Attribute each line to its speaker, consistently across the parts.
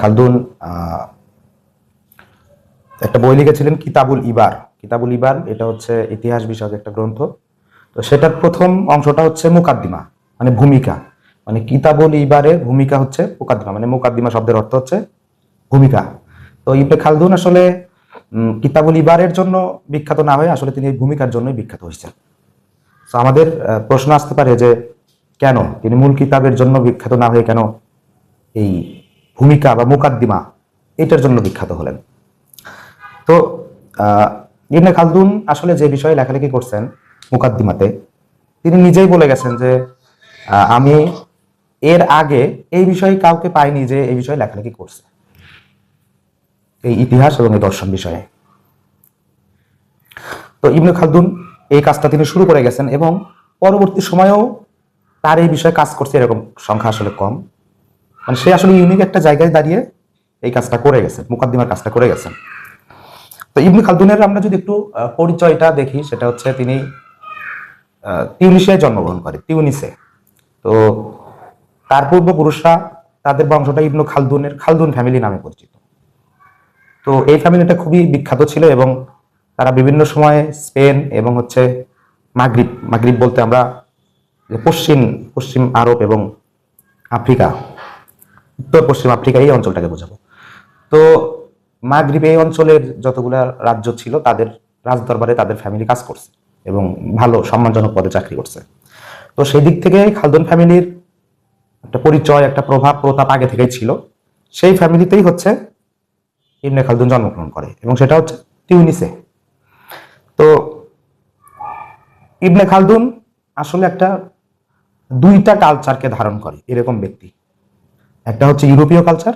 Speaker 1: খালদুন একটা বই লিখেছিলেন, কিতাবুল ইবার। কিতাবুল ইবার, এটা হচ্ছে ইতিহাস বিষয়ক একটা গ্রন্থ। তো সেটার প্রথম অংশটা হচ্ছে মুকাদ্দিমা মানে ভূমিকা। মানে কিতাবুল ইবারে ভূমিকা হচ্ছে মুকাদ্দিমা মানে মুকাদ্দিমা শব্দের অর্থ হচ্ছে ভূমিকা। তো ইবনে খালদুন আসলে কিতাবুল ইবারের জন্য বিখ্যাত না হয়ে আসলে তিনি এই ভূমিকার জন্যই বিখ্যাত হয়েছেন। তো আমাদের প্রশ্ন আসতে পারে যে কেন তিনি মূল কিতাবের জন্য বিখ্যাত না হয়ে কেন এই ভূমিকা বা মুকাদ্দিমা এটার জন্য বিখ্যাত হলেন। তো ইবনে খালদুন আসলে যে বিষয়ে লেখালেখি করছেন মুকাদ্দিমাতে, তিনি নিজেই বলে গেছেন যে আমি এর আগে এই বিষয়ে কাউকে পাইনি যে এই বিষয়ে লেখালেখি করছে। এই ইতিহাস এবং এই দর্শন বিষয়ে। তো ইবনে খালদুন এই কাজটা তিনি শুরু করে গেছেন এবং পরবর্তী সময়েও তার এই বিষয়ে কাজ করছে, এরকম সংখ্যা আসলে কম। মানে সে আসলে ইউনিক একটা জায়গায় দাঁড়িয়ে এই কাজটা করে গেছেন মুকাদ্দিমার কাজটা করে গেছেন তো ইবনে খালদুনের আমরা যদি একটু পরিচয়টা দেখি সেটা হচ্ছে তিনি আহ, তিউনিসিয়ায় জন্মগ্রহণ করে তিউনিসে। তো তার পূর্বপুরুষরা তাদের বংশটা ইবনু খালদুনের খালদুন ফ্যামিলি নামে পরিচিত। তো এই ফ্যামিলিটা খুবই বিখ্যাত ছিল এবং তারা বিভিন্ন সময়ে স্পেন এবং হচ্ছে মাগরিব মাগরিব বলতে আমরা পশ্চিম পশ্চিম আরব এবং আফ্রিকা উত্তর পশ্চিম আফ্রিকা এই অঞ্চলটাকে বোঝাবো। তো মাগরিব এই অঞ্চলের যতগুলা রাজ্য ছিল, তাদের রাজদরবারে তাদের ফ্যামিলি কাজ করছে এবং ভালো সম্মানজনক পদে চাকরি করছে। তো সেই দিক থেকে খালদুন ফ্যামিলির একটা পরিচয়, একটা প্রভাব, প্রতাপ আগে থেকেই ছিল। সেই ফ্যামিলিতেই হচ্ছে ইবনে খালদুন জন্মগ্রহণ করে এবং সেটা হচ্ছে টিউনিসে। তো ইবনে খালদুন আসলে একটা দুইটা কালচারকে ধারণ করে, এরকম ব্যক্তি। একটা হচ্ছে ইউরোপীয় কালচার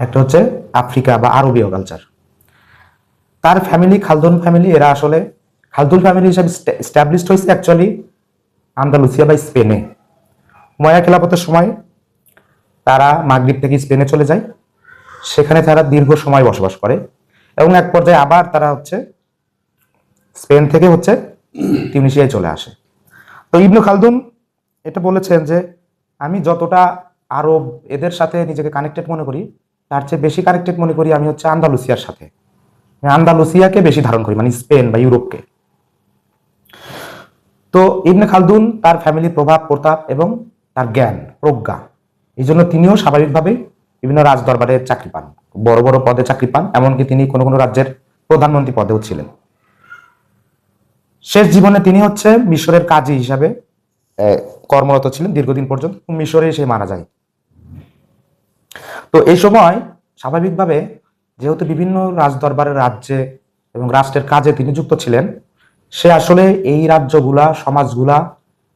Speaker 1: একটা হচ্ছে আফ্রিকা বা আরবীয় কালচার তার ফ্যামিলি খালদুন ফ্যামিলি এরা আসলে খালদুন ফ্যামিলি হিসাবে স্ট্যাবলিশড হয়েছে অ্যাকচুয়ালি আন্দালুসিয়া বা স্পেনে। উমায়া খেলাপথের সময় তারা মাগরিব থেকে স্পেনে চলে যায়, সেখানে তারা দীর্ঘ সময় বসবাস করে এবং এক পর্যায়ে আবার তারা হচ্ছে স্পেন থেকে হচ্ছে টিউনিশিয়ায় চলে আসে। তো ইবনু খালদুন এটা বলেছেন যে, আমি যতটা আরব এদের সাথে নিজেকে কানেক্টেড মনে করি, তার চেয়ে বেশি কানেক্টেড মনে করি আমি হচ্ছে আন্দালুসিয়ার সাথে। আন্দালুসিয়াকে বেশি ধারণ করি মানে স্পেন বা ইউরোপকে। তো ইবনে খালদুন তার ফ্যামিলির প্রভাব, প্রতাপ এবং তার জ্ঞান, প্রজ্ঞা, এই জন্য তিনিও স্বাভাবিকভাবেই বিভিন্ন রাজদরবারে চাকরি পান। বড় বড় পদে চাকরি পান, এমনকি তিনি কোনো কোনো রাজ্যের প্রধানমন্ত্রী পদেও ছিলেন। শেষ জীবনে তিনি হচ্ছে মিশরের কাজী হিসাবে কর্মরত ছিলেন দীর্ঘদিন পর্যন্ত। মিশরে সে মারা যায়। তো এই সময় স্বাভাবিকভাবে যেহেতু বিভিন্ন রাজদরবারের রাজ্যে এবং রাষ্ট্রের কাজে তিনি যুক্ত ছিলেন, সে আসলে এই রাজ্যগুলা, সমাজগুলা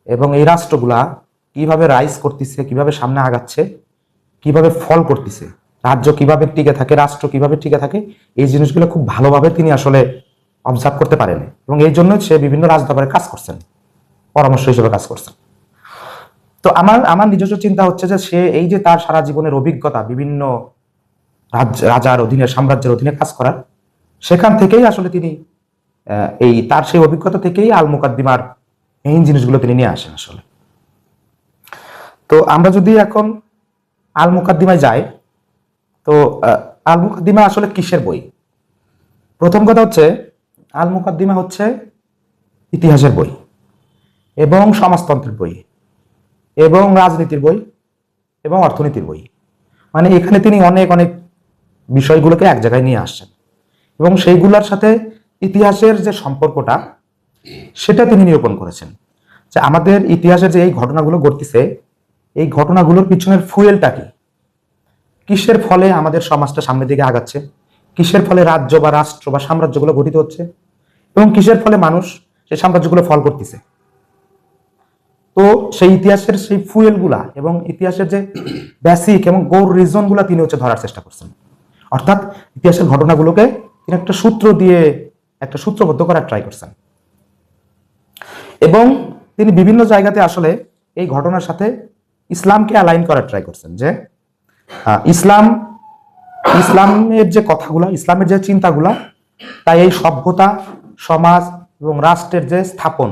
Speaker 1: এবং এই রাষ্ট্রগুলা কীভাবে রাইজ করতেছে, কীভাবে সামনে আগাচ্ছে, কীভাবে ফল করতেছে, রাজ্য কীভাবে টিকে থাকে, রাষ্ট্র কীভাবে টিকে থাকে, এই জিনিসগুলো খুব ভালোভাবে তিনি আসলে অবজার্ভ করতে পারেন এবং এই জন্য সে বিভিন্ন রাজদরবারে কাজ করছেন, পরামর্শ হিসেবে কাজ করছেন। তো আমার আমার নিজস্ব চিন্তা হচ্ছে যে সে এই যে তার সারা জীবনের অভিজ্ঞতা বিভিন্ন রাজ রাজার অধীনে, সাম্রাজ্যের অধীনে কাজ করার, সেখান থেকেই আসলে তিনি এই তার সেই অভিজ্ঞতা থেকেই আল মুকাদ্দিমার এই জিনিসগুলো তিনি নিয়ে আসেন আসলে। তো আমরা যদি এখন আল মুকাদ্দিমায় যাই, তো আল মুকাদ্দিমা আসলে কিসের বই? প্রথম কথা হচ্ছে, আল মুকাদ্দিমা হচ্ছে ইতিহাসের বই এবং সমাজতন্ত্রের বই। এবং রাজনীতির বই এবং অর্থনীতির বই। মানে এখানে তিনি অনেক অনেক বিষয়গুলোকে এক জায়গায় নিয়ে আসছেন। এবং সেইগুলোর সাথে ইতিহাসের যে সম্পর্কটা, সেটা তিনি নিরূপণ করেছেন। যে আমাদের ইতিহাসের যে এই ঘটনাগুলো ঘটতেছে, এই ঘটনাগুলোর পিছনের ফুয়েলটা কি? কিসের ফলে আমাদের সমাজটা সামনের দিকে আগাচ্ছে? কিসের ফলে রাজ্য বা রাষ্ট্র বা সাম্রাজ্যগুলো গঠিত হচ্ছে? এবং কিসের ফলে মানুষ সেই সাম্রাজ্যগুলো ফল করতেছে? তো সেই ইতিহাসের সেই ফুয়েলগুলা এবং ইতিহাসের যে বেসিক এবং গৌর রিজনগুলা তিনি হচ্ছে ধরার চেষ্টা করছেন। অর্থাৎ ইতিহাসের ঘটনাগুলোকে তিনি একটা সূত্র দিয়ে একটা সূত্রবদ্ধ করার ট্রাই করছেন। এবং তিনি বিভিন্ন জায়গাতে আসলে এই ঘটনার সাথে ইসলামকে অ্যালাইন করার ট্রাই করছেন যে ইসলাম, ইসলামের যে কথাগুলো, ইসলামের যে চিন্তাগুলা, তাই এই সভ্যতা, সমাজ এবং রাষ্ট্রের যে স্থাপন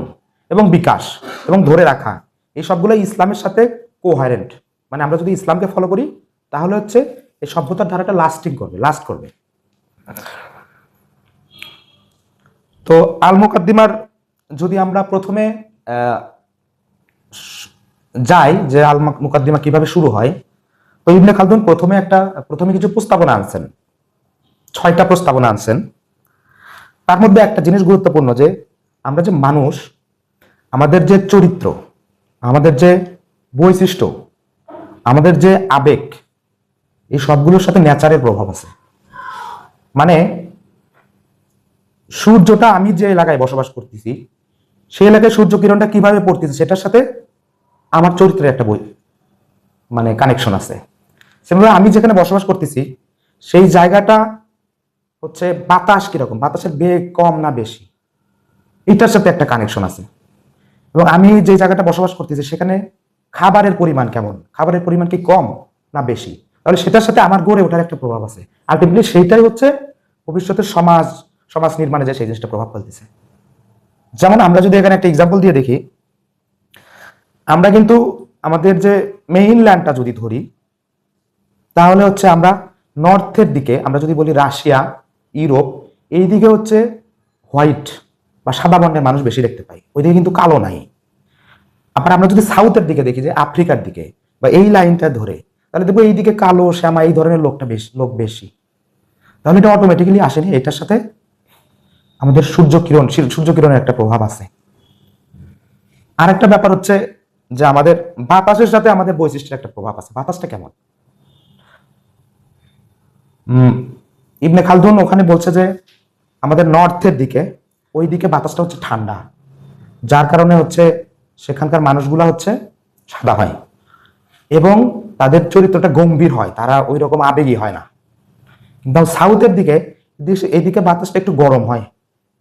Speaker 1: এবং বিকাশ এবং ধরে রাখা, এই সবগুলো ইসলামের সাথে কোহারেন্ট মানে আমরা যদি ইসলামকে ফলো করি, তাহলে হচ্ছে এই সভ্যতার ধারাটা লাস্টিং করবে লাস্ট করবে। তো আল মুকাদ্দিমার যদি আমরা প্রথমে যাই যে আল মুক- মুকাদ্দিমা কীভাবে শুরু হয়, তো ইবনে খালদুন প্রথমে একটা, প্রথমে কিছু প্রস্তাবনা আনছেন। ছয়টা প্রস্তাবনা আনছেন। তার মধ্যে একটা জিনিস গুরুত্বপূর্ণ যে, আমরা যে মানুষ আমাদের যে চরিত্র, আমাদের যে বৈশিষ্ট্য, আমাদের যে আবেগ, এই সবগুলোর সাথে নেচারের প্রভাব আছে। মানে সূর্যটা আমি যে এলাকায় বসবাস করতেছি, সেই এলাকায় সূর্য কিরণটা কীভাবে পড়তেছে সেটার সাথে আমার চরিত্রের একটা বই মানে কানেকশন আছে। সেভাবে আমি যেখানে বসবাস করতেছি, সেই জায়গাটা হচ্ছে বাতাস কীরকম, বাতাসের বেগ কম না বেশি, এটার সাথে একটা কানেকশন আছে। এবং আমি যে জায়গাটা বসবাস করতেছি, সেখানে খাবারের পরিমাণ কেমন? খাবারের পরিমাণ কি কম না বেশি? তাহলে সেটার সাথে আমার গড়ে ওঠার একটা প্রভাব আছে। আলটিমেটলি সেইটাই হচ্ছে ভবিষ্যতের সমাজ সমাজ নির্মাণে যে সেই জিনিসটা প্রভাব ফেলতেছে। যেমন আমরা যদি এখানে একটা এক্সাম্পল দিয়ে দেখি, আমরা কিন্তু আমাদের যে মেইন ল্যান্ডটা যদি ধরি, তাহলে হচ্ছে আমরা নর্থের দিকে, আমরা যদি বলি রাশিয়া, ইউরোপ এই দিকে হচ্ছে হোয়াইট বা সাদা বর্ণের মানুষ বেশি দেখতে পাই। ওইদিকে কিন্তু কালো নাই। আবার আমরা যদি সাউথের দিকে দেখি যে আফ্রিকার দিকে বা এই লাইনটা ধরে, তাহলে দেখব এইদিকে কালো, শ্যামা, এই ধরনের লোকটা বেশি, লোক বেশি। তাহলে এটা অটোমেটিক্যালি আসেনি এটার সাথে আমাদের সূর্য কিরণ সূর্য কিরণের একটা প্রভাব আছে। আরেকটা ব্যাপার হচ্ছে যে আমাদের বাতাসের সাথে আমাদের বৈশিষ্ট্যের একটা প্রভাব আছে। বাতাসটা কেমন? ইবনে খালদুন ওখানে বলছে যে আমাদের নর্থের দিকে ওই দিকে বাতাসটা হচ্ছে ঠান্ডা। যার কারণে হচ্ছে সেখানকার মানুষগুলা হচ্ছে সাদা হয় এবং তাদের চরিত্রটা গম্ভীর হয়, তারা ওই রকম আবেগী হয় না। কিন্তু সাউথের দিকে এইদিকে বাতাসটা একটু গরম হয়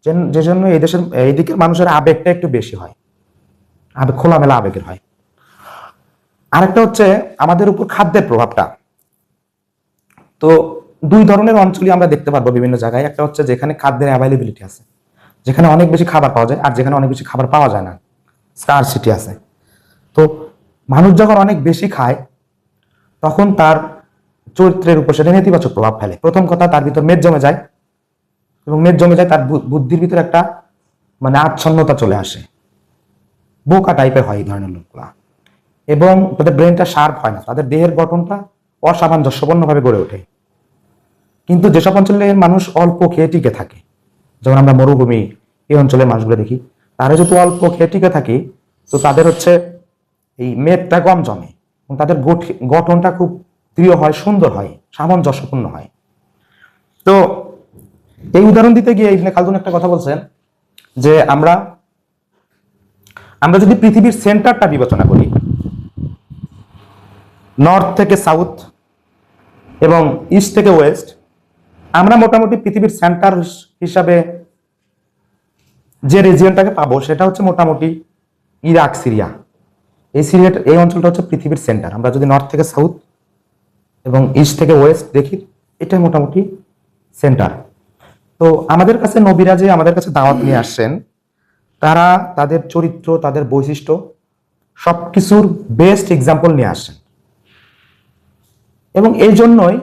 Speaker 1: যে- যে জন্য এই দেশের এই দিকের মানুষের আবেগটা একটু বেশি হয় আবেগ খোলামেলা আবেগের হয়। আরেকটা হচ্ছে আমাদের উপর খাদ্যের প্রভাবটা। তো দুই ধরনের অঞ্চলই আমরা দেখতে পারব বিভিন্ন জায়গায়। একটা হচ্ছে যেখানে খাদ্যের অ্যাভেলেবিলিটি আছে। যেখানে অনেক বেশি খাবার পাওয়া যায় আর যেখানে অনেক বেশি খাবার পাওয়া যায় না। স্কার সিটি আছে। তো মানুষ যখন অনেক বেশি খায়, তখন তার চরিত্রের উপর সেটা নেতিবাচক প্রভাব ফেলে। প্রথম কথা, তার ভিতর মেদ জমে যায় এবং মেদ জমে যায় তার বুদ্ধির ভিতরে একটা মানে আচ্ছন্নতা চলে আসে। বোকা টাইপের হয় এই ধরনের লোকগুলা। এবং তাদের ব্রেনটা শার্প হয় না। তাদের দেহের গঠনটা অসামঞ্জস্যপূর্ণভাবে গড়ে ওঠে। কিন্তু যেসব অঞ্চলের মানুষ অল্প খেয়ে টিকে থাকে যেমন আমরা মরুভূমি এই অঞ্চলের মানুষগুলো দেখি, তারা যদি অল্প খেয়ে টিকে থাকি, তো তাদের হচ্ছে এই মেদটা কম জমে এবং তাদের গঠি- গঠনটা খুব দৃঢ় হয়, সুন্দর হয়, সামঞ্জস্যপূর্ণ হয়। তো এই উদাহরণ দিতে গিয়ে ইবনে খালদুন একটা কথা বলছেন যে আমরা আমরা যদি পৃথিবীর সেন্টারটা বিবেচনা করি, নর্থ থেকে সাউথ এবং ইস্ট থেকে ওয়েস্ট আমরা মোটামুটি পৃথিবীর সেন্টার হিসাবে যে রিজিয়নটাকে পাবো সেটা হচ্ছে মোটামুটি ইরাক, সিরিয়া। এই সিরিয়াটা, এই অঞ্চলটা হচ্ছে পৃথিবীর সেন্টার আমরা যদি নর্থ থেকে সাউথ এবং ইস্ট থেকে ওয়েস্ট দেখি, এটাই মোটামুটি সেন্টার তো আমাদের কাছে নবীরা যে আমাদের কাছে দাওয়াত নিয়ে আসছেন, তারা তাদের চরিত্র, তাদের বৈশিষ্ট্য সবকিছুর বেস্ট এক্সাম্পল নিয়ে আসছেন। এবং এই জন্যই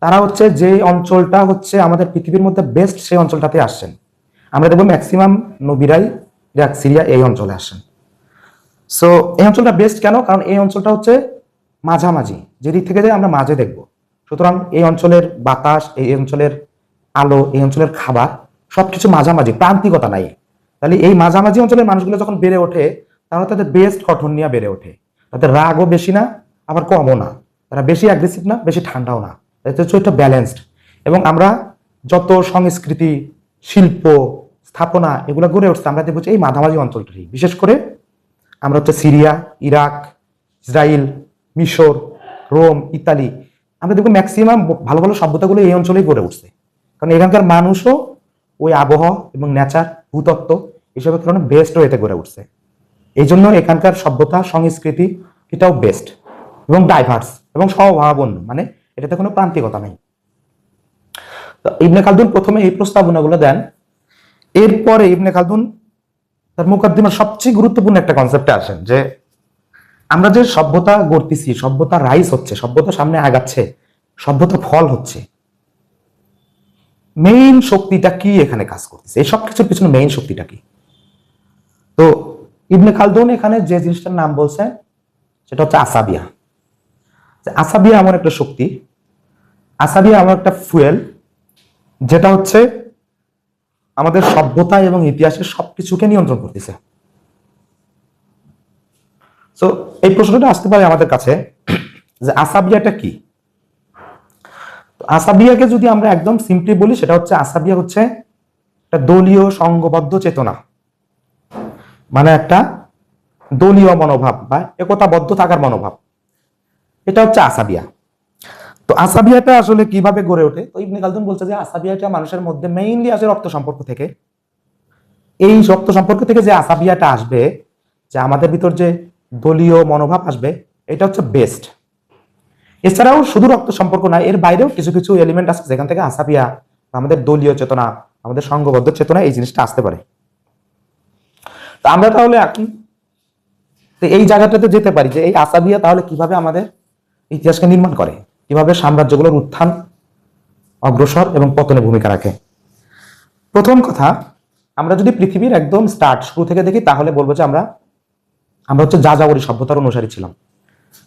Speaker 1: তারা হচ্ছে যে অঞ্চলটা হচ্ছে আমাদের পৃথিবীর মধ্যে বেস্ট সেই অঞ্চলটাতে আসছেন। আমরা দেখব ম্যাক্সিমাম নবীরাই ইরাক সিরিয়া এই অঞ্চলে আসেন সো এই অঞ্চলটা বেস্ট কেন? কারণ এই অঞ্চলটা হচ্ছে মাঝামাঝি। যেদিক থেকে যাই আমরা মাঝে দেখব। সুতরাং এই অঞ্চলের বাতাস, এই অঞ্চলের আলো, এই অঞ্চলের খাবার সবকিছু মাঝামাঝি, প্রান্তিকতা নাই। তাহলে এই মাঝামাঝি অঞ্চলের মানুষগুলো যখন বেড়ে ওঠে, তাহলে তাদের বেস্ট গঠন নিয়ে বেড়ে ওঠে। তাদের রাগও বেশি না, আবার কমও না। তারা বেশি অ্যাগ্রেসিভ না, বেশি ঠান্ডাও না। এটা ব্যালেন্সড এবং আমরা যত সংস্কৃতি, শিল্প, স্থাপনা এগুলো গড়ে উঠছে, আমরা দেখব এই মাঝামাঝি অঞ্চলটাই বিশেষ করে আমরা হচ্ছে সিরিয়া, ইরাক ইসরায়েল মিশর, রোম, ইতালি। আমরা দেখব ম্যাক্সিমাম ভালো ভালো সভ্যতাগুলো এই অঞ্চলেই গড়ে উঠছে। কারণ এখানকার মানুষও ওই আবহাওয়া এবং নেচার ভূতত্ত্ব এসবের কারণে বেস্ট ওয়েতে গড়ে উঠছে। এই জন্য এখানকার সভ্যতা, সংস্কৃতি এটাও বেস্ট এবং ডাইভার্স এবং স্বভাবাপন্ন মানে এটাতে কোনো প্রান্তিকতা নেই। ইবনে খালদুন প্রথমে এই প্রস্তাবনাগুলো দেন। এরপরে ইবনে খালদুন তার মুকাদ্দিমার সবচেয়ে গুরুত্বপূর্ণ একটা কনসেপ্টে আসেন যে আমরা যে সভ্যতা গড়তেছি, সভ্যতা রাইস হচ্ছে, সভ্যতা সামনে আগাচ্ছে, সভ্যতা ফল হচ্ছে। মেইন শক্তিটা কি এখানে কাজ করতেছে? এই সব কিছুর পিছনে মেইন শক্তিটা কি? তো ইবনে খালদুন এখানে যে জিনিসটার নাম বলছে, সেটা হচ্ছে আসাবিয়া। যে আসাবিয়া এমন একটা শক্তি, আসাবিয়া এমন একটা ফুয়েল যেটা হচ্ছে আমাদের সভ্যতা এবং ইতিহাসের সবকিছুকে নিয়ন্ত্রণ করতেছে। তো এই প্রশ্নটা আসতে পারে আমাদের কাছে যে আসাবিয়াটা কি? আসাবিয়াকে যদি আমরা একদম সিম্পলি বলি, সেটা হচ্ছে আসাবিয়া হচ্ছে একটা দলীয় সংঘবদ্ধ চেতনা। মানে একটা দলীয় মনোভাব বা একতাবদ্ধ থাকার মনোভাব। এটা হচ্ছে আসাবিয়া। তো আসাবিয়াটা আসলে কীভাবে গড়ে ওঠে? তো ইবনে খালদুন বলছে যে আসাবিয়াটা মানুষের মধ্যে মেইনলি আসে রক্ত সম্পর্ক থেকে। এই রক্ত সম্পর্ক থেকে যে আসাবিয়াটা আসবে, যে আমাদের ভিতর যে দলীয় মনোভাব আসবে, এটা হচ্ছে বেস্ট এছাড়াও শুধু রক্ত সম্পর্ক নয়, এর বাইরেও কিছু কিছু এলিমেন্ট আছে যেখান থেকে আসাবিয়া, আমাদের দলীয় চেতনা, আমাদের সংঘবদ্ধ চেতনা এই জিনিসটা আসতে পারে। তো আমরা তাহলে এখন এই জায়গাটাতে যেতে পারি যে এই আসাবিয়া তাহলে কীভাবে আমাদের ইতিহাসকে নির্মাণ করে। কীভাবে সাম্রাজ্যগুলোর উত্থান, অগ্রসর এবং পতনে ভূমিকা রাখে। প্রথম কথা, আমরা যদি পৃথিবীর একদম স্টার্ট শুরু থেকে দেখি, তাহলে বলব যে আমরা আমরা হচ্ছে যা যাযাবরী সভ্যতার অনুসারী ছিলাম।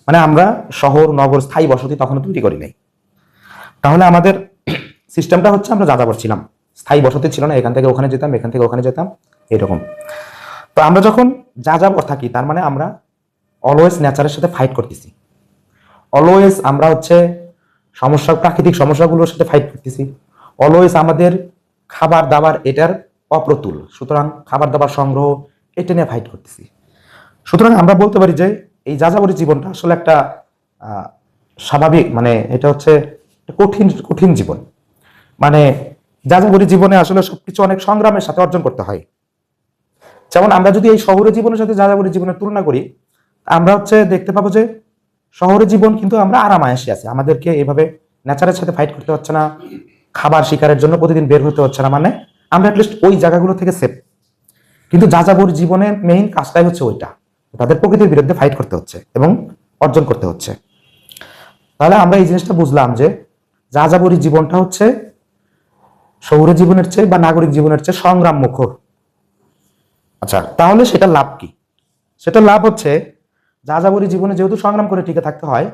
Speaker 1: মানে আমরা শহর, নগর, স্থায়ী বসতি তখনও তৈরি করি নাই। তাহলে আমাদের সিস্টেমটা হচ্ছে আমরা যাযাবর ছিলাম। স্থায়ী বসতি ছিল না, এখান থেকে ওখানে যেতাম, এখান থেকে ওখানে যেতাম, এরকম। তো আমরা যখন যাযাবর থাকি, তার মানে আমরা অলওয়েজ নেচারের সাথে ফাইট করতেছি। অলওয়েজ আমরা হচ্ছে সমস্যা, প্রাকৃতিক সমস্যাগুলোর সাথে ফাইট করতেছি। অলওয়েজ আমাদের খাবার দাবার এটার অপ্রতুল। সুতরাং খাবার দাবার সংগ্রহ, এটা নিয়ে ফাইট করতেছি। সুতরাং আমরা বলতে পারি যে এই যাযাবরী জীবনটা আসলে একটা স্বাভাবিক মানে এটা হচ্ছে কঠিন কঠিন জীবন। মানে যাযাবরী জীবনে আসলে সবকিছু অনেক সংগ্রামের সাথে অর্জন করতে হয়। যেমন আমরা যদি এই শহরে জীবনের সাথে যাযাবরী জীবনের তুলনা করি, আমরা হচ্ছে দেখতে পাবো যে শহরের জীবন কিন্তু আমরা আরামায়াসে আছি। আমাদেরকে এভাবে নেচারের সাথে ফাইট করতে হচ্ছে না। খাবার শিকারের জন্য প্রতিদিন বের হতে হচ্ছে না। মানে আমরা অ্যাটলিস্ট ওই জায়গাগুলো থেকে সেফ কিন্তু যাযাবর জীবনের মেইন কাজটাই হচ্ছে ওইটা। তাদের প্রকৃতির বিরুদ্ধে ফাইট করতে হচ্ছে এবং অর্জন করতে হচ্ছে। তাহলে আমরা এই জিনিসটা বুঝলাম যে যাযাবরী জীবনটা হচ্ছে শহুরে জীবনের চেয়ে বা নাগরিক জীবনের চেয়ে সংগ্রাম মুখর আচ্ছা তাহলে সেটা লাভ কি? সেটা লাভ হচ্ছে যাযাবরী জীবনে যেহেতু সংগ্রাম করে টিকে থাকতে হয়,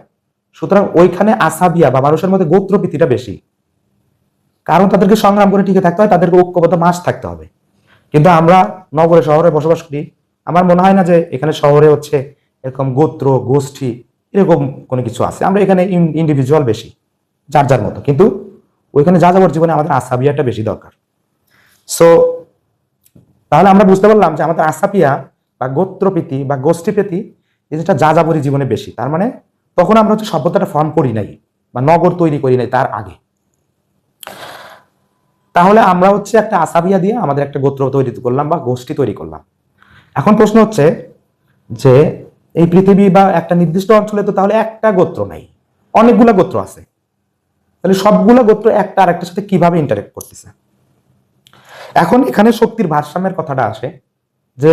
Speaker 1: সুতরাং ওইখানে আসাবিয়া বা মানুষের মধ্যে গোত্রপ্রীতিটা বেশি। কারণ তাদেরকে সংগ্রাম করে টিকে থাকতে হয়, তাদেরকে ঐক্যবদ্ধ মাস থাকতে হবে। কিন্তু আমরা নগরে, শহরে বসবাস করি, আমার মনে হয় না যে এখানে শহরে হচ্ছে এরকম গোত্র, গোষ্ঠী, এরকম কোনো কিছু আছে। আমরা এখানে ইন্ডিভিজুয়াল বেশি, যার যার মতো। কিন্তু ওইখানে যা যাযাবর জীবনে আমাদের আসাবিয়াটা বেশি দরকার। সো তাহলে আমরা বুঝতে পারলাম যে আমাদের আসাপিয়া বা গোত্রপ্রীতি বা গোষ্ঠীপ্রীতি এই জিনিসটা যাযাবরী জীবনে বেশি, তার মানে তখন আমরা হচ্ছে সভ্যতাটা ফর্ম করি নাই বা নগর তৈরি করি নাই তার আগে। তাহলে আমরা হচ্ছে একটা আসাবিয়া দিয়ে আমাদের একটা গোত্র তৈরি করলাম বা গোষ্ঠী তৈরি করলাম। এখন প্রশ্ন হচ্ছে যে এই পৃথিবী বা একটা নির্দিষ্ট অঞ্চলে তো তাহলে একটা গোত্র নাই, অনেকগুলো গোত্র আছে। তাহলে সবগুলো গোত্র একটা আর একটার সাথে কীভাবে ইন্টারেক্ট করতেছে? এখন এখানে শক্তির ভারসাম্যের কথাটা আসে যে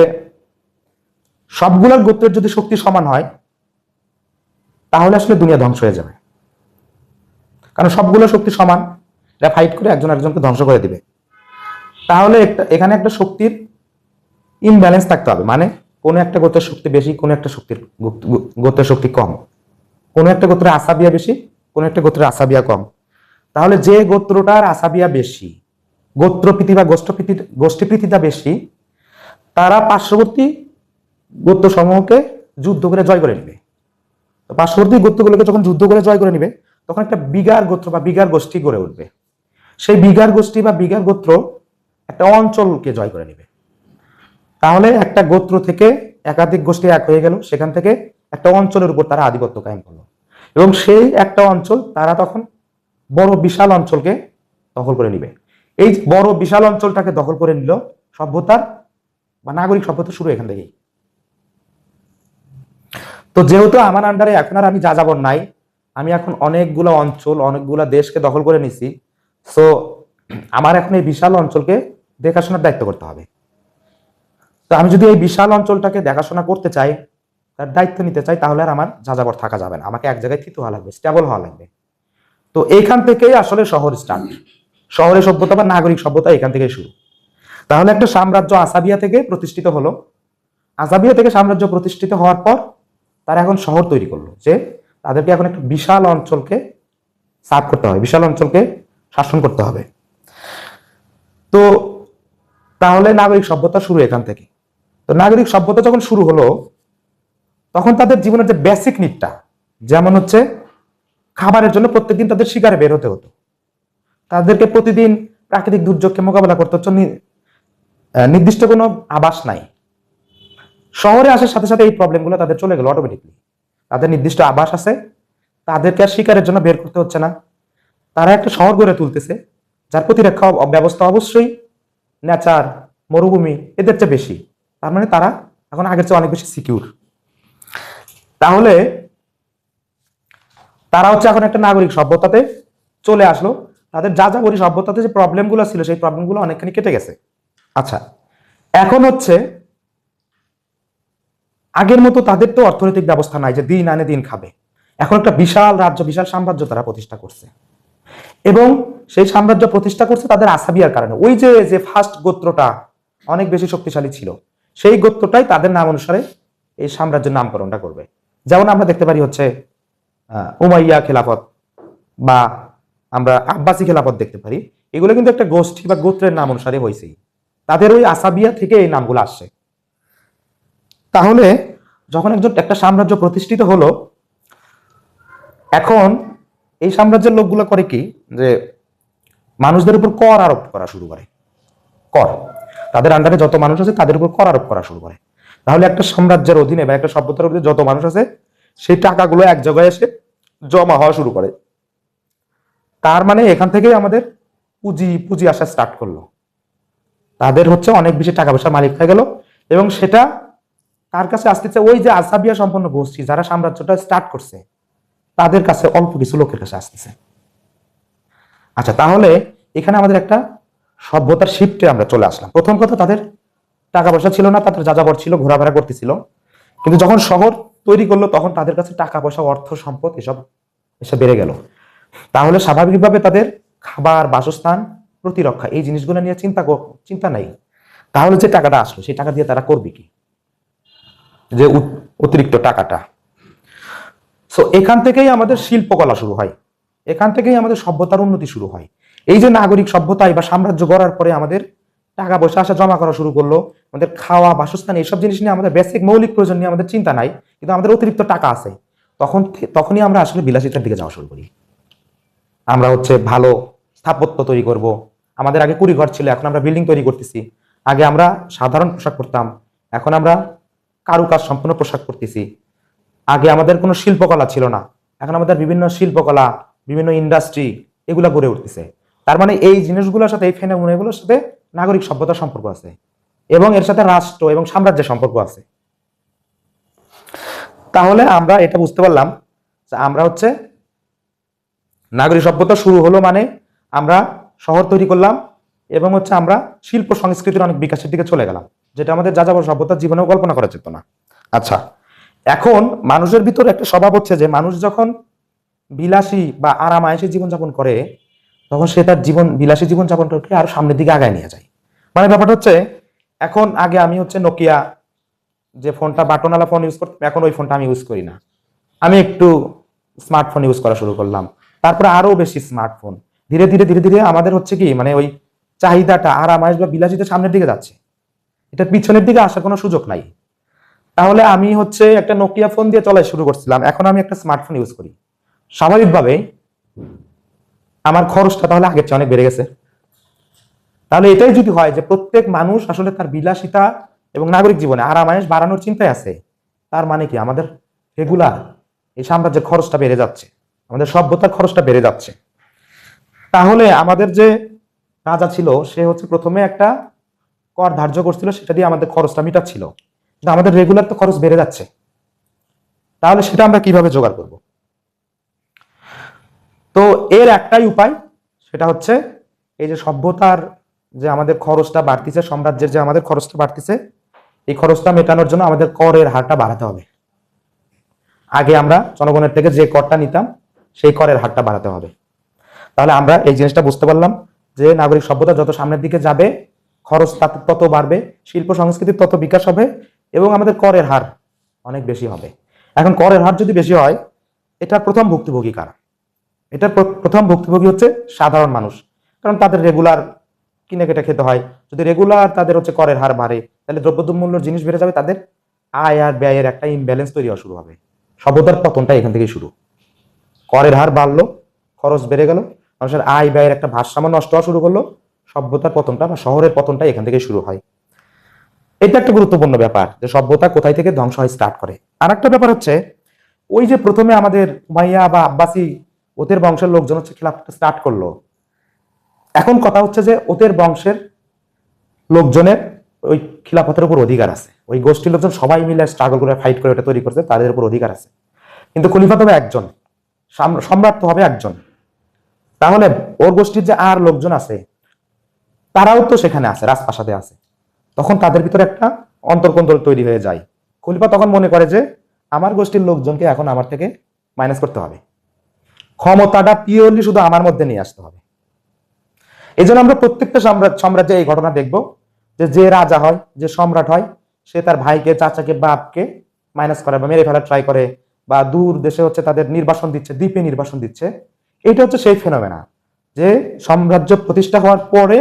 Speaker 1: সবগুলার গোত্রের যদি শক্তি সমান হয়, তাহলে আসলে দুনিয়া ধ্বংস হয়ে যাবে। কারণ সবগুলো শক্তি সমান এটা ফাইট করে একজন একজনকে ধ্বংস করে দিবে। তাহলে একটা, এখানে একটা শক্তির ইনব্যালেন্স থাকতে হবে। মানে কোনো একটা গোত্রের শক্তি বেশি, কোনো একটা শক্তির গোত্রের শক্তি কম। কোনো একটা গোত্রের আসাবিয়া বেশি, কোনো একটা গোত্রের আসাবিয়া কম। তাহলে যে গোত্রটার আসাবিয়া বেশি গোত্রপ্রীতি বা গোষ্ঠপ্রীতি গোষ্ঠীপ্রীতিটা বেশি, তারা পার্শ্ববর্তী গোত্র সমূহকে যুদ্ধ করে জয় করে নেবে। পার্শ্ববর্তী গোত্রগুলোকে যখন যুদ্ধ করে জয় করে নিবে, তখন একটা বিগার গোত্র বা বিগার গোষ্ঠী গড়ে উঠবে। সেই বিগার গোষ্ঠী বা বিগার গোত্র একটা অঞ্চলকে জয় করে নেবে। তাহলে একটা গোত্র থেকে একাধিক গোষ্ঠী এক হয়ে গেল, সেখান থেকে একটা অঞ্চলের উপর তারা আধিপত্য কায়েম করল। এবং সেই একটা অঞ্চল তারা তখন বড় বিশাল অঞ্চলকে দখল করে নিবে। এই বড় বিশাল অঞ্চলটাকে দখল করে নিল সভ্যতার বা নাগরিক সভ্যতা শুরু এখান থেকেই। তো যেহেতু আমার আন্ডারে এখন আর আমি যা যাযাবর নাই, আমি এখন অনেকগুলো অঞ্চল, অনেকগুলো দেশকে দখল করে নিছি। সো আমার এখন এই বিশাল অঞ্চলকে দেখাশোনার দায়িত্ব করতে হবে। তো আমি যদি এই বিশাল অঞ্চলটাকে দেখাশোনা করতে চাই, তার দায়িত্ব নিতে চাই, তাহলে আর আমার যাযাবর থাকা যাবে না। আমাকে এক জায়গায় থিত হওয়া লাগবে স্টেবল হওয়া লাগবে। তো এইখান থেকেই আসলে শহর স্টার্ট শহরের সভ্যতা বা নাগরিক সভ্যতা এখান থেকেই শুরু। তাহলে একটা সাম্রাজ্য আসাবিয়া থেকে প্রতিষ্ঠিত হলো। আসাবিয়া থেকে সাম্রাজ্য প্রতিষ্ঠিত হওয়ার পর তারা এখন শহর তৈরি করল যে তাদেরকে এখন একটা বিশাল অঞ্চলকে সার্ভ করতে হবে, বিশাল অঞ্চলকে শাসন করতে হবে। তো তাহলে নাগরিক সভ্যতা শুরু এখান থেকে। তো নাগরিক সভ্যতা যখন শুরু হলো, তখন তাদের জীবনের যে বেসিক নিডটা যেমন হচ্ছে খাবারের জন্য প্রত্যেকদিন তাদের শিকারে বের হতে হতো। তাদেরকে প্রতিদিন প্রাকৃতিক দুর্যোগকে মোকাবেলা করতে হচ্ছে নির্দিষ্ট কোনো আবাস নাই। শহরে আসার সাথে সাথে এই প্রবলেমগুলো তাদের চলে গেল অটোমেটিকলি তাদের নির্দিষ্ট আবাস আছে, তাদেরকে আর শিকারের জন্য বের করতে হচ্ছে না। তারা একটা শহর গড়ে তুলতেছে, যার প্রতিরক্ষা ব্যবস্থা অবশ্যই নেচার মরুভূমি, এদের চেয়ে বেশি। তার মানে তারা এখন আগের চেয়ে অনেক বেশি সিকিউর তাহলে তারা হচ্ছে এখন একটা নাগরিক সভ্যতাতে চলে আসলো। তাদের যা যা বলি সভ্যতাতে যে প্রবলেমগুলো ছিল, সেই প্রবলেমগুলো অনেকখানি কেটে গেছে। আচ্ছা এখন হচ্ছে আগের মতো তাদের তো অর্থনৈতিক ব্যবস্থা নাই যে দিন আনে দিন খাবে। এখন একটা বিশাল রাজ্য, বিশাল সাম্রাজ্য তারা প্রতিষ্ঠা করছে। এবং সেই সাম্রাজ্য প্রতিষ্ঠা করছে তাদের আসাবিয়ার কারণে। ওই যে যে ফার্স্ট গোত্রটা অনেক বেশি শক্তিশালী ছিল, সেই গোত্রটাই তাদের নাম অনুসারে এই সাম্রাজ্যের নামকরণটা করবে। যেমন আমরা দেখতে পারি হচ্ছে উমাইয়া খেলাফত বা আমরা আব্বাসি খেলাফত দেখতে পারি। এগুলো কিন্তু একটা গোষ্ঠী বা গোত্রের নাম অনুসারে হয়েছেই তাদের ওই আসাবিয়া থেকে এই নামগুলো আসছে। তাহলে যখন একজন একটা সাম্রাজ্য প্রতিষ্ঠিত হলো, এখন এই সাম্রাজ্যের লোকগুলো করে কি? যে মানুষদের উপর কর আরোপ করা শুরু করে। কর। তাদের আন্ডারে যত মানুষ আছে, তাদের উপর কর আরোপ করা শুরু করে। তাহলে একটা সাম্রাজ্যের অধীনে বা একটা সভ্যতার অধীনে যত মানুষ আছে, সেই টাকাগুলো এক জায়গায় এসে জমা হওয়া শুরু করে। তার মানে এখান থেকেই আমাদের পুঁজি পুঁজি আসা স্টার্ট করল। তাদের হচ্ছে অনেক বেশি টাকা পয়সার মালিক হয়ে গেল এবং সেটা তার কাছে আসতেছে ওই যে আসাবিয়া সম্পন্ন গোষ্ঠী যারা সাম্রাজ্যটা স্টার্ট করছে, তাদের কাছে অল্প কিছু লোকের কাছে আসতেছে আচ্ছা তাহলে এখানে আমাদের একটা সভ্যতার শিফটে আমরা চলে আসলাম। প্রথম কথা, তাদের টাকা পয়সা ছিল না, তাদের যাযাবর ছিল, ঘোরাফেরা করতেছিল। কিন্তু যখন শহর তৈরি করল, তখন তাদের কাছে টাকা পয়সা অর্থ, সম্পদ এসব এসব বেড়ে গেল। তাহলে স্বাভাবিকভাবে তাদের খাবার, বাসস্থান, প্রতিরক্ষা, এই জিনিসগুলো নিয়ে চিন্তা চিন্তা নাই। তাহলে যে টাকাটা আসলো, সেই টাকা দিয়ে তারা করবে কি? যে অতিরিক্ত টাকাটা। সো এখান থেকেই আমাদের শিল্পকলা শুরু হয়। এখান থেকেই আমাদের সভ্যতার উন্নতি শুরু হয়। এই যে নাগরিক সভ্যতায় বা সাম্রাজ্য গড়ার পরে আমাদের টাকা পয়সা আসা, জমা করা শুরু করল, আমাদের খাওয়া, বাসস্থান, এইসব জিনিস নিয়ে আমাদের বেসিক মৌলিক প্রয়োজন নিয়ে আমাদের চিন্তা নাই, কিন্তু আমাদের অতিরিক্ত টাকা আছে। তখন তখনই আমরা আসলে বিলাসিতার দিকে যাওয়া শুরু করি। আমরা হচ্ছে ভালো স্থাপত্য তৈরি করব। আমাদের আগে কুড়ি ঘর ছিল, এখন আমরা বিল্ডিং তৈরি করতেছি। আগে আমরা সাধারণ পোশাক পরতাম। এখন আমরা কারুকাজ সম্পূর্ণ পোশাক করতেছি আগে আমাদের কোনো শিল্পকলা ছিল না। এখন আমাদের বিভিন্ন শিল্পকলা, বিভিন্ন ইন্ডাস্ট্রি এগুলা গড়ে উঠতেছে। তার মানে এই জিনিসগুলোর সাথে, এই ফেনাগুলোর সাথে নাগরিক সভ্যতার সম্পর্ক আছে। এবং এর সাথে রাষ্ট্র এবং সাম্রাজ্যের সম্পর্ক আছে। তাহলে আমরা এটা বুঝতে পারলাম যে আমরা হচ্ছে নাগরিক সভ্যতা শুরু হলো মানে আমরা শহর তৈরি করলাম এবং হচ্ছে আমরা শিল্প সংস্কৃতির অনেক বিকাশের দিকে চলে গেলাম। যেটা আমাদের যা যাযাবর সভ্যতার জীবনেও কল্পনা করা যেত না। আচ্ছা এখন মানুষের ভিতর একটা স্বভাব হচ্ছে যে মানুষ যখন বিলাসী বা আরাম আয়েসে জীবনযাপন করে, তখন সে তার জীবন, বিলাসী জীবনযাপনটাকে আরও সামনের দিকে আগায় নিয়ে যায়। মানে ব্যাপারটা হচ্ছে, এখন আগে আমি হচ্ছে নোকিয়া যে ফোনটা বাটনওয়ালা ফোন ইউজ করতাম, এখন ওই ফোনটা আমি ইউজ করি না। আমি একটু স্মার্টফোন ইউজ করা শুরু করলাম। তারপরে আরও বেশি স্মার্টফোন ধীরে ধীরে ধীরে ধীরে আমাদের হচ্ছে কি মানে ওই চাহিদাটা আরাম আয়েস বা বিলাসিতা সামনের দিকে যাচ্ছে। এটা পিছনের দিকে আসার কোনো সুযোগ নাই। তাহলে আমি হচ্ছে একটা নোকিয়া ফোন দিয়ে চলাই শুরু করছিলাম। এখন আমি একটা স্মার্টফোন ইউজ করি। স্বাভাবিকভাবে আমার খরচটা তাহলে আগের চেয়ে অনেক বেড়ে গেছে। তাহলে এটাই যদি হয় যে প্রত্যেক মানুষ আসলে তার বিলাসিতা এবং নাগরিক জীবনে আরামায়েশ বাড়ানোর চিন্তায় আছে, তার মানে কি? আমাদের রেগুলার এই সাম্রাজ্যের খরচটা বেড়ে যাচ্ছে। আমাদের সভ্যতার খরচটা বেড়ে যাচ্ছে। তাহলে আমাদের যে রাজা ছিল, সে হচ্ছে প্রথমে একটা কর ধার্য করছিল, সেটা দিয়ে আমাদের খরচটা মিটাচ্ছিল। কিন্তু আমাদের রেগুলার তো খরচ বেড়ে যাচ্ছে। তাহলে সেটা আমরা কীভাবে জোগাড় করব? তো এর একটাই উপায়, সেটা হচ্ছে এই যে সভ্যতার যে আমাদের খরচটা বাড়তিছে, সাম্রাজ্যের যে আমাদের খরচটা বাড়তিছে, এই খরচটা মেটানোর জন্য আমাদের করের হারটা বাড়াতে হবে। আগে আমরা জনগণের থেকে যে করটা নিতাম, সেই করের হারটা বাড়াতে হবে। তাহলে আমরা এই জিনিসটা বুঝতে পারলাম যে নাগরিক সভ্যতা যত সামনের দিকে যাবে খরচ তাত- বাড়বে, শিল্প সংস্কৃতির তত বিকাশ হবে এবং আমাদের করের হার অনেক বেশি হবে। এখন করের হার যদি বেশি হয়, এটার প্রথম ভুক্তভোগী কারা? এটার প্র- প্রথম ভুক্তভোগী হচ্ছে সাধারণ মানুষ। কারণ তাদের রেগুলার কিনে কেটে খেতে হয়। যদি রেগুলার তাদের হচ্ছে করের হার বাড়ে, তাহলে দ্রব্যমূল্যের জিনিস বেড়ে যাবে, তাদের আয় আর ব্যয়ের একটা ইমব্যালেন্স তৈরি হওয়া শুরু হবে। সভ্যতার পতনটা এখান থেকেই শুরু। করের হার বাড়লো, খরচ বেড়ে গেল, মানুষের আয় ব্যয়ের একটা ভারসাম্য নষ্ট হওয়া শুরু করল সভ্যতার পতনটা বা শহরের পতনটা এখান থেকে শুরু হয়। এটা একটা গুরুত্বপূর্ণ ব্যাপার যে সভ্যতা কোথায় থেকে ধ্বংস হয় স্টার্ট করে। আর একটা ব্যাপার হচ্ছে, ওই যে প্রথমে আমাদের উমাইয়া বা আব্বাসি ওদের বংশের লোকজন হচ্ছে খেলাফটা স্টার্ট করল। এখন কথা হচ্ছে যে ওদের বংশের লোকজনের ওই খিলাফতের উপর অধিকার আছে। ওই গোষ্ঠীর লোকজন সবাই মিলে স্ট্রাগল করে ফাইট করে, ওটা তৈরি করছে, তাদের উপর অধিকার আছে। কিন্তু খলিফা তবে একজন, সাম- সম্রাট তো হবে একজন। তাহলে ওর গোষ্ঠীর যে আর লোকজন আছে তারাও তো সেখানে আছে, রাজপ্রাসাদে আছে। তখন তাদের ভিতরে একটা অন্তর্কন্দল তৈরি হয়ে যায়। খলিফা তখন মনে করে যে, আমার গোষ্ঠীর লোকজনকে এখন আমার থেকে মাইনাস করতে হবে। ক্ষমতাটা পিওরলি শুধু আমার মধ্যে নিয়ে আসতে হবে। এই জন্য আমরা প্রত্যেকটা সাম্রাজ্য এই ঘটনা দেখব যে যে রাজা হয়, যে সম্রাট হয়, সে তার ভাইকে, চাচাকে, বাপকে মাইনাস করে বা মেরে ফেলার ট্রাই করে বা দূর দেশে হচ্ছে তাদের নির্বাসন দিচ্ছে, দ্বীপে নির্বাসন দিচ্ছে। এটা হচ্ছে সেই ফেনোমেনা যে সাম্রাজ্য প্রতিষ্ঠা হওয়ার পরে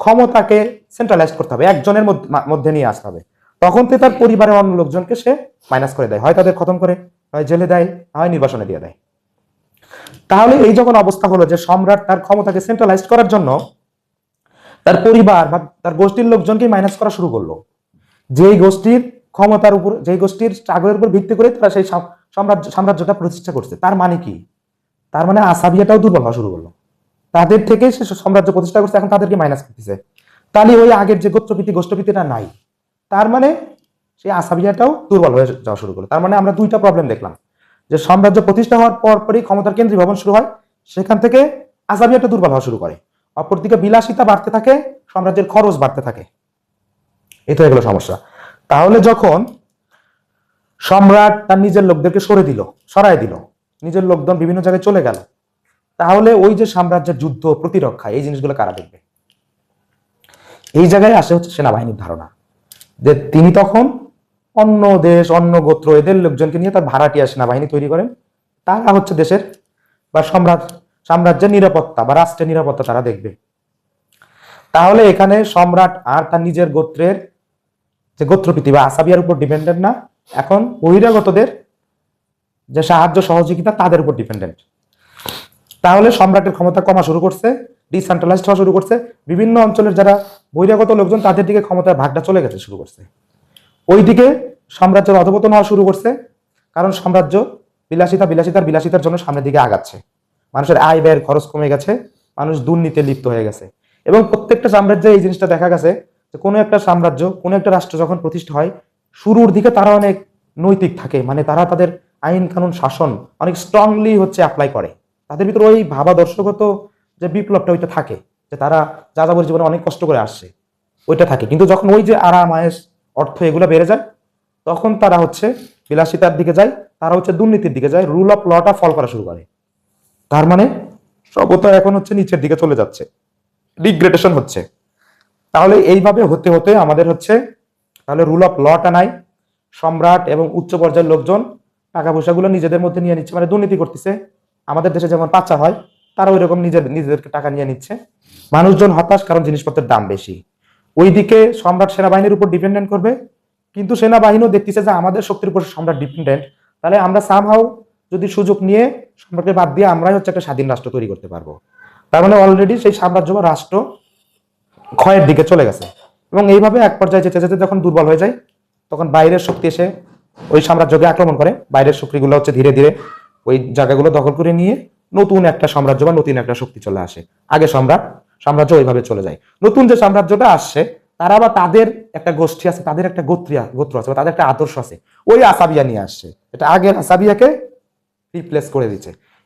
Speaker 1: ক্ষমতাকে সেন্ট্রালাইজ করতে হবে, একজনের মধ্য- নিয়ে আসতে হবে। তখন তো তার পরিবারের অন্য লোকজনকে সে মাইনাস করে দেয়। হয় তাদের খতম করে, হয় জেলে দেয় হয় নির্বাসনে দিয়ে দেয়। তাহলে এই যখন অবস্থা হলো যে সম্রাট তার ক্ষমতাকে সেন্ট্রালাইজ করার জন্য তার পরিবার বা তার গোষ্ঠীর লোকজনকে মাইনাস করা শুরু করল। যেই গোষ্ঠীর ক্ষমতার উপর, যেই গোষ্ঠীর স্ট্রাগলের উপর ভিত্তি করে তারা সেই সাম্রাজ্য, সাম্রাজ্যটা প্রতিষ্ঠা করছে। তার মানে কি? তার মানে আসাবিয়াটাও দুর্বল হওয়া শুরু করল। তাদের থেকে সে সাম্রাজ্য প্রতিষ্ঠা করছে, এখন তাদেরকে মাইনাস করতেছে। তাহলে ওই আগের যে গোত্রপীতি গোষ্ঠপীতিটা নাই। তার মানে সেই আসাবিয়াটাও দুর্বল হয়ে যাওয়া শুরু করল। তার মানে আমরা দুইটা প্রবলেম দেখলাম। যে সাম্রাজ্য প্রতিষ্ঠা হওয়ার পর পরই ক্ষমতার কেন্দ্রীয় ভবন শুরু হয়, সেখান থেকে আসাবিয়াটা দুর্বল হওয়া শুরু করে। অপরদিকে বিলাসিতা বাড়তে থাকে, সাম্রাজ্যের খরচ বাড়তে থাকে। এটা হয়ে গেল সমস্যা। তাহলে যখন সম্রাট তার নিজের লোকদেরকে সরে দিল সরাই দিল, নিজের লোকজন বিভিন্ন জায়গায় চলে গেল তাহলে ওই যে সাম্রাজ্যের যুদ্ধ, প্রতিরক্ষা, এই জিনিসগুলো কারা দেখবে? এই জায়গায় আসে হচ্ছে সেনাবাহিনীর ধারণা। যে তিনি তখন অন্য দেশ, অন্য গোত্র, এদের লোকজনকে নিয়ে তার ভাড়াটিয়া সেনাবাহিনী তৈরি করেন। তারা হচ্ছে দেশের বা সম্রাট, সাম্রাজ্যের নিরাপত্তা বা রাষ্ট্রের নিরাপত্তা তারা দেখবে। তাহলে এখানে সম্রাট আর তার নিজের গোত্রের যে গোত্রপীতি বা আসাবিয়ার উপর ডিপেন্ডেন্ট না, এখন বহিরাগতদের যে সাহায্য সহযোগিতা তাদের উপর ডিপেন্ডেন্ট তাহলে সম্রাটের ক্ষমতা কমা শুরু করছে ডিসেন্ট্রালাইজড হওয়া শুরু করছে। বিভিন্ন অঞ্চলের যারা বহিরাগত লোকজন, তাদের দিকে ক্ষমতার ভাগটা চলে গেছে শুরু করছে। ওইদিকে সাম্রাজ্যের অধপতন হওয়া শুরু করছে, কারণ সাম্রাজ্য বিলাসিতা, বিলাসিতার বিলাসিতার জন্য সামনের দিকে আগাচ্ছে। মানুষের আয় ব্যয়ের খরচ কমে গেছে, মানুষ দুর্নীতিতে লিপ্ত হয়ে গেছে। এবং প্রত্যেকটা সাম্রাজ্যে এই জিনিসটা দেখা গেছে যে কোনো একটা সাম্রাজ্য, কোনো একটা রাষ্ট্র যখন প্রতিষ্ঠা হয়, শুরুর দিকে তারা অনেক নৈতিক থাকে মানে তারা তাদের আইন কানুন শাসন অনেক স্ট্রংলি হচ্ছে অ্যাপ্লাই করে। তাদের ভিতরে ওই ভাবাদর্শগত যে বিপ্লবটা ওইটা থাকে, যে তারা যাযাবর জীবনে অনেক কষ্ট করে আসছে, ওইটা থাকে। কিন্তু যখন ওই যে আরাম, আয়েস, অর্থ এগুলো বেড়ে যায়, তখন তারা হচ্ছে বিলাসিতার দিকে যায়, তারা হচ্ছে দুর্নীতির দিকে যায় রুল অফ লটা ফল করা শুরু করে। তার মানে সভ্যতা এখন হচ্ছে নিচের দিকে চলে যাচ্ছে ডিগ্রেডেশন হচ্ছে। তাহলে এইভাবে হতে হতে আমাদের হচ্ছে, তাহলে রুল অফ লটা নাই, সম্রাট এবং উচ্চ পর্যায়ের লোকজন টাকা পয়সাগুলো নিজেদের মধ্যে নিয়ে নিচ্ছে মানে দুর্নীতি করতেছে আমাদের দেশে যেমন পাচার হয়, তারা ওই রকম নিজের, নিজেদেরকে টাকা নিয়ে নিচ্ছে। মানুষজন হতাশ, কারণ জিনিসপত্রের দাম বেশি। ওইদিকে সম্রাট সেনাবাহিনীর উপর ডিপেন্ডেন্ট করবে, কিন্তু সেনাবাহিনীও দেখতেছে যে আমাদের শক্তির উপর সম্রাট ডিপেন্ডেন্ট তাহলে আমরা সামহাও যদি সুযোগ নিয়ে সম্রাটকে বাদ দিয়ে আমরাই হচ্ছে একটা স্বাধীন রাষ্ট্র তৈরি করতে পারব। তার মানে অলরেডি সেই সাম্রাজ্য বা রাষ্ট্র ক্ষয়ের দিকে চলে গেছে। এবং এইভাবে এক পর্যায়ে যেতে যেতে যখন দুর্বল হয়ে যায়, তখন বাইরের শক্তি এসে ওই সাম্রাজ্যকে আক্রমণ করে। বাইরের শক্তিগুলো হচ্ছে ধীরে ধীরে ওই জায়গাগুলো দখল করে নিয়ে নতুন একটা সাম্রাজ্য বা নতুন একটা শক্তি চলে আসে। আগে সম্রাট সাম্রাজ্য ওইভাবে চলে যায়। নতুন যে সাম্রাজ্যটা আসছে, তারা বা তাদের একটা গোষ্ঠী আছে, তাদের একটা গোত্রিয়া, গোত্র আছে বা তাদের একটা আদর্শ আছে। ওই আসাবিয়া নিয়ে আসছে। এটা আগের আসাবিয়াকে রিপ্লেস করে দিচ্ছে